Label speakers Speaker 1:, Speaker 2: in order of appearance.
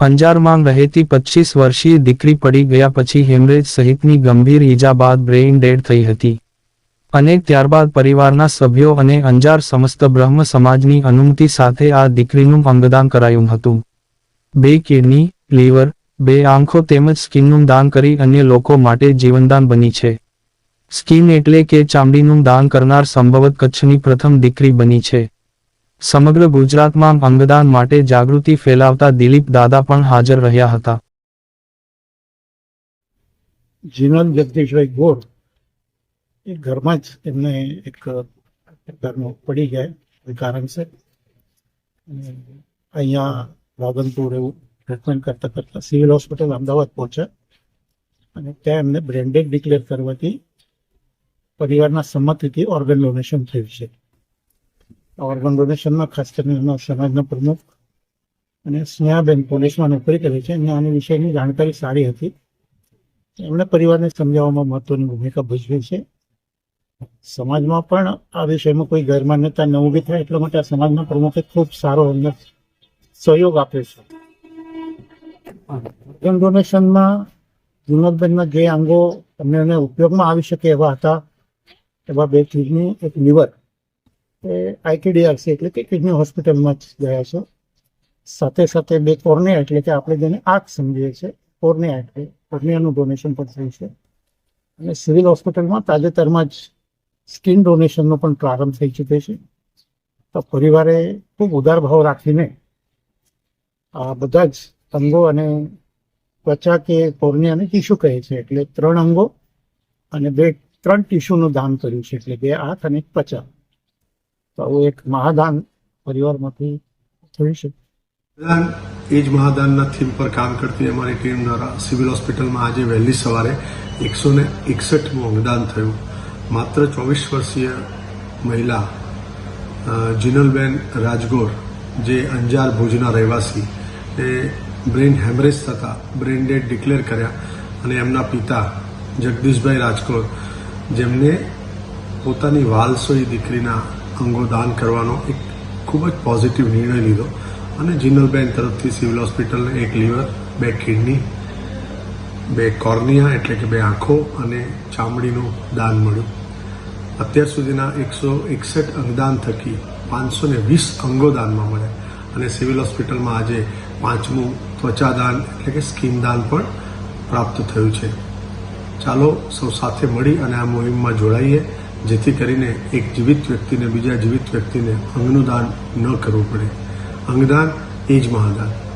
Speaker 1: અંજારમાં રહેતી પચીસ વર્ષીય દીકરી પડી ગયા પછી હેમરેજ સહિતની ગંભીર ઈજા બાદ બ્રેઇન ડેડ થઈ હતી. અને ત્યારબાદ પરિવારના સભ્યો અને અંજાર સમસ્ત બ્રહ્મ સમાજની અનુમતિ સાથે આ દીકરીનું અંગદાન કરાયું હતું. બે કિડની, લીવર, બે આંખો તેમજ સ્કિનનું દાન કરી અન્ય લોકો માટે જીવનદાન બની છે. સ્કિન એટલે કે ચામડીનું દાન કરનાર સંભવત કચ્છની પ્રથમ દીકરી બની છે. સમગ્ર ગુજરાતમાં અંગદાન માટે જાગૃતિ ફેલાવતા દિલીપ દાદા પણ હાજર રહ્યા હતા.
Speaker 2: જીનલ જગદીશભાઈ ગોર એ ઘરમાં જ એમને એક ઘરનું પડી ગયા કારણસર. અહીંયા રાધનપુર એવું ટ્રીટમેન્ટ કરતા કરતા સિવિલ હોસ્પિટલ અમદાવાદ પહોંચ્યા. અને ત્યાં એમને બ્રેન્ડેડ ડિક્લેર કરવાથી પરિવારના સંમતિથી ઓર્ગન ડોનેશન થયું છે. ઓર્ગન ડોનેશનમાં ખાસ કરીને સમાજના પ્રમુખ અને સ્નેહાબેન પોલીસમાં નોકરી કરે છે. અને આની વિષયની જાણકારી સારી હતી. એમણે પરિવારને સમજાવવામાં મહત્વની ભૂમિકા ભજવી છે. સમાજમાં પણ આ વિષયમાં કોઈ ગેરમાન્યતા ન ઊભી થાય એટલા માટે આ સમાજના પ્રમુખે ખૂબ સારો અમને સહયોગ આપ્યો છે. ઓર્ગન ડોનેશનમાં જુનકબેનના જે અંગો એને ઉપયોગમાં આવી શકે એવા હતા, એવા બે ચીજની એક લીવર એ આઈટીડીઆરસી એટલે કે કિડની હોસ્પિટલમાં જ ગયા છે. સાથે સાથે બે કોર્નિયા એટલે કે આપણે જેને આંખ સમજીએ છીએ કોર્નિયા એટલે કોર્નિયાનું ડોનેશન પણ થયું છે. અને સિવિલ હોસ્પિટલમાં તાજેતરમાં જ સ્કિન ડોનેશનનો પણ પ્રારંભ થઈ ચૂક્યો છે. તો પરિવારે ખૂબ ઉદાર ભાવ રાખીને આ બધા જ અંગો અને ત્વચા કે કોર્નિયાને ટીશ્યુ કહે છે. એટલે ત્રણ અંગો અને બે ત્રણ ટીશ્યુનું દાન કર્યું છે. એટલે બે આંખ અને ત્વચા. એક મહાદાન પરિવારમાંથી થયું છે.
Speaker 3: એ જ મહાદાનના થીમ પર કામ કરતી અમારી ટીમ દ્વારા સિવિલ હોસ્પિટલમાં આજે વહેલી સવારે એકસો ને એકસઠમું અંગદાન થયું. માત્ર ચોવીસ વર્ષીય મહિલા જીનલબેન રાજગોર, જે અંજાર ભુજના રહેવાસી, એ બ્રેઇન હેમરેજ થતાં બ્રેઇન ડેડ ડિક્લેર કર્યા અને એમના પિતા જગદીશભાઈ રાજકોર જેમને પોતાની વાલસોઈ દીકરીના અંગો દાન કરવાનો એક ખૂબ જ પોઝિટિવ નિર્ણય લીધો. અને જીનલબેન તરફથી સિવિલ હોસ્પિટલને એક લીવર, બે કિડની, બે કોર્નિયા એટલે કે બે આંખો અને ચામડીનું દાન મળ્યું. અત્યાર સુધીના એકસો એકસઠ અંગદાન થકી પાંચસો ને વીસ અંગો દાનમાં મળ્યા અને સિવિલ હોસ્પિટલમાં આજે પાંચમું ત્વચા દાન એટલે કે સ્કિન દાન પણ પ્રાપ્ત થયું છે. ચાલો સૌ સાથે મળી અને આ મુહિમમાં જોડાઈએ. જેથી કરીને એક જીવિત વ્યક્તિને બીજા જીવિત વ્યક્તિને અંગનું દાન ન કરવું પડે. અંગદાન એ જ મહાદાન.